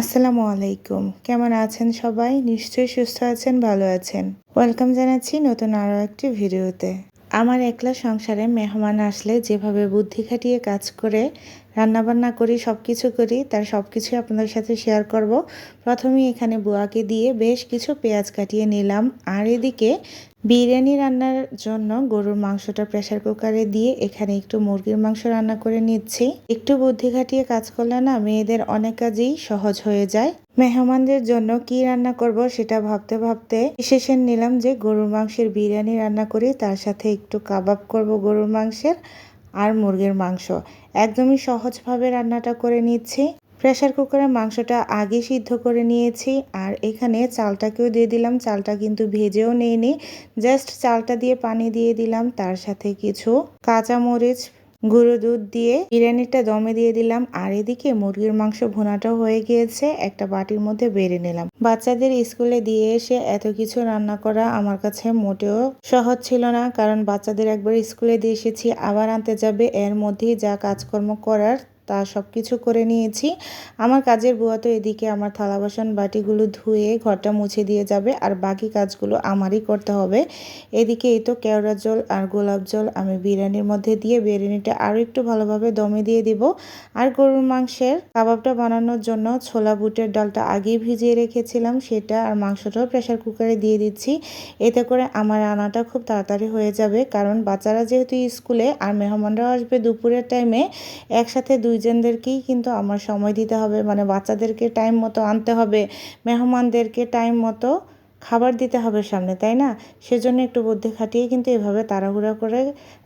আসসালামু আলাইকুম। কেমন আছেন সবাই? নিশ্চয়ই সুস্থ আছেন, ভালো আছেন। ওয়েলকাম জানাচ্ছি নতুন আরও একটি ভিডিওতে। আমার একলা সংসারে মেহমান আসলে যেভাবে বুদ্ধি খাটিয়ে কাজ করে রান্নাবান্না করি সব কিছু করি, তার সব কিছুই আপনাদের সাথে শেয়ার করব। প্রথমেই এখানে বুয়াকে দিয়ে বেশ কিছু পেঁয়াজ কাটিয়ে নিলাম। আর এদিকে বিরিয়ানি রান্নার জন্য গরুর মাংসটা প্রেসার কুকারে দিয়ে এখানে একটু মুরগির মাংস রান্না করে নিচ্ছি। একটু বুদ্ধি খাটিয়ে কাজ করলে না মেয়েদের অনেক কাজই সহজ হয়ে যায়। মেহমানদের জন্য কি রান্না করব সেটা ভাবতে ভাবতে শেষে নিলাম যে গরুর মাংসের বিরিয়ানি রান্না করি তার সাথে একটু কাবাব করব গরুর মাংসের। আর মুরগির মাংস। একদমই সহজভাবে রান্নাটা করে নিচ্ছি। প্রেশার কুকারে মাংসটা আগে সিদ্ধ করে নিয়েছি আর এখানে চালটাকেও দিয়ে দিলাম। চালটা কিন্তু ভেজেও নেইনি। জাস্ট চালটা দিয়ে পানি দিয়ে দিলাম। তার সাথে কিছু কাঁচামরিচ গুঁড়ো দুধ দিয়ে বিরিয়ানিটা দমে দিয়ে দিলাম। আর এদিকে মুরগির মাংস ভোনাটাও হয়ে গিয়েছে। একটা বাটির মধ্যে বেড়ে নিলাম। বাচ্চাদের স্কুলে দিয়ে এসে এত কিছু রান্না করা আমার কাছে মোটেও সহজ ছিল না। কারণ বাচ্চাদের একবার স্কুলে দিয়ে এসেছি, আবার আনতে যাবে। এর মধ্যেই যা কাজকর্ম করার তা সব কিছু করে নিয়েছি। আমার কাজের বুয়া তো এদিকে আমার থালা বাসন বাটিগুলো ধুয়ে ঘরটা মুছে দিয়ে যাবে আর বাকি কাজগুলো আমারই করতে হবে। এদিকে এই তো কেওড়া জল আর গোলাপ জল আমি বিরিয়ানির মধ্যে দিয়ে বিরিয়ানিটা আরও একটু ভালোভাবে দমে দিয়ে দিব। আর গরুর মাংসের কাবাবটা বানানোর জন্য ছোলা বুটের ডালটা আগেই ভিজিয়ে রেখেছিলাম, সেটা আর মাংসটাও প্রেশার কুকারে দিয়ে দিচ্ছি। এতে করে আমার রান্নাটা খুব তাড়াতাড়ি হয়ে যাবে, কারণ বাচ্চারা যেহেতু স্কুলে আর মেহমানরাও আসবে দুপুরের টাইমে, একসাথে দুই দুইজনদেরকেই কিন্তু আমার সময় দিতে হবে। মানে বাচ্চাদেরকে টাইম মতো আনতে হবে, মেহমানদেরকে টাইম মতো খাবার দিতে হবে সামনে, তাই না? সেজন্য একটু বুদ্ধি খাটিয়ে কিন্তু এভাবে তাড়াহুড়া করে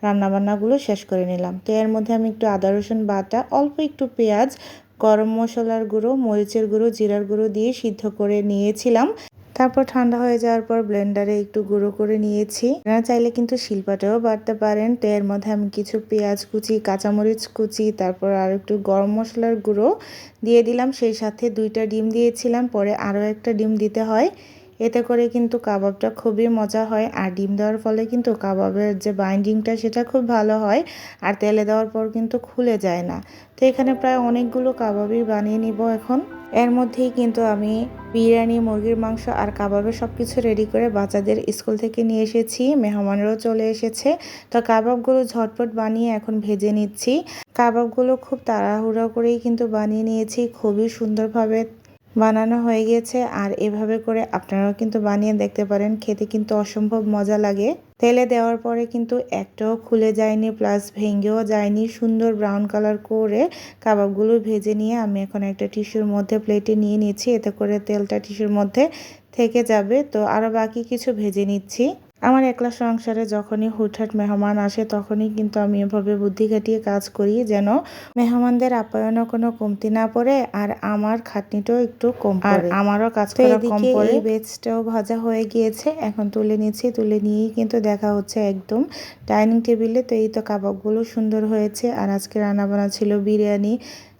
রান্নাবান্নাগুলো শেষ করে নিলাম। তো এর মধ্যে আমি একটু আদা, রসুন বাটা, অল্প একটু পেঁয়াজ, গরম মশলার গুঁড়ো, মরিচের গুঁড়ো, জিরার গুঁড়ো দিয়ে সিদ্ধ করে নিয়েছিলাম। তারপর ঠান্ডা হয়ে যাওয়ার পর ব্লেন্ডারে একটু গুঁড়ো করে নিয়েছি। আপনারা চাইলে কিন্তু শিলপাটাও বাড়তে পারেন। তো এর মধ্যে আমি কিছু পেঁয়াজ কুচি, কাঁচামরিচ কুচি, তারপর আর একটু গরম মশলার গুঁড়ো দিয়ে দিলাম। সেই সাথে দুইটা ডিম দিয়েছিলাম। পরে আরও একটা ডিম দিতে হয়। এতে করে কিন্তু কাবাবটা খুবই মজা হয়। আর ডিম দেওয়ার ফলে কিন্তু কাবাবের যে বাইন্ডিংটা সেটা খুব ভালো হয়। আর তেলে দেওয়ার পর কিন্তু খুলে যায় না। তো এখানে প্রায় অনেকগুলো কাবাবই বানিয়ে নিব এখন। এর মধ্যেই কিন্তু আমি বিরিয়ানি, মুরগির মাংস আর কাবাবের সব কিছু রেডি করে বাচ্চাদের স্কুল থেকে নিয়ে এসেছি। মেহমানরাও চলে এসেছে। তো কাবাবগুলো ঝটপট বানিয়ে এখন ভেজে নিচ্ছি। কাবাবগুলো খুব তাড়াহুড়ো করেই কিন্তু বানিয়ে নিয়েছি। খুবই সুন্দরভাবে বানানো হয়ে গিয়েছে আর এভাবে করে আপনারাও কিন্তু বানিয়ে দেখতে পারেন। খেতে কিন্তু অসম্ভব মজা লাগে। তেলে দেওয়ার পরে কিন্তু একটাও খুলে যায়নি, প্লাস ভেঙেও যায়নি। সুন্দর ব্রাউন কালার করে কাবাবগুলো ভেজে নিয়ে আমি এখন একটা টিস্যুর মধ্যে প্লেটে নিয়ে নিচ্ছি। এতে করে তেলটা টিস্যুর মধ্যে থেকে যাবে। তো আরও বাকি কিছু ভেজে নিচ্ছি। আমার একলা সংসারে যখনই হুটহাট মেহমান আসে তখনই কিন্তু আমি এভাবে বুদ্ধি খাটিয়ে কাজ করি যেন মেহমানদের আপ্যায়নও কোনো কমতি না পড়ে আর আমার খাটনিটাও একটু কম আর আমারও কাজ করা কম পড়ে। বেচটাও ভাজা হয়ে গিয়েছে এখন তুলে নিচ্ছি তুলে নিয়েই কিন্তু দেখা হচ্ছে একদম ডাইনিং টেবিলে। তো এই তো কাবাবগুলো সুন্দর হয়েছে আর আজকে রান্না বান্না ছিল বিরিয়ানি।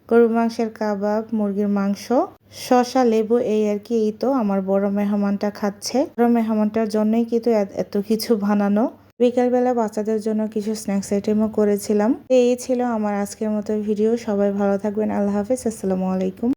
গরুর মাংসের কাবাব, মুরগির মাংস শশা লেবু, এই আর কি, এই তো আমার বড় মেহমানটা খাচ্ছে। বড় মেহমানটার জন্যই কিন্তু এত কিছু বানানো। বিকালবেলা বাচ্চাদের জন্য কিছু স্ন্যাক্স আইটেমও করেছিলাম। এই ছিল আমার আজকের মতো ভিডিও সবাই ভালো থাকবেন। আল্লাহ হাফিজ। আসসালামু আলাইকুম।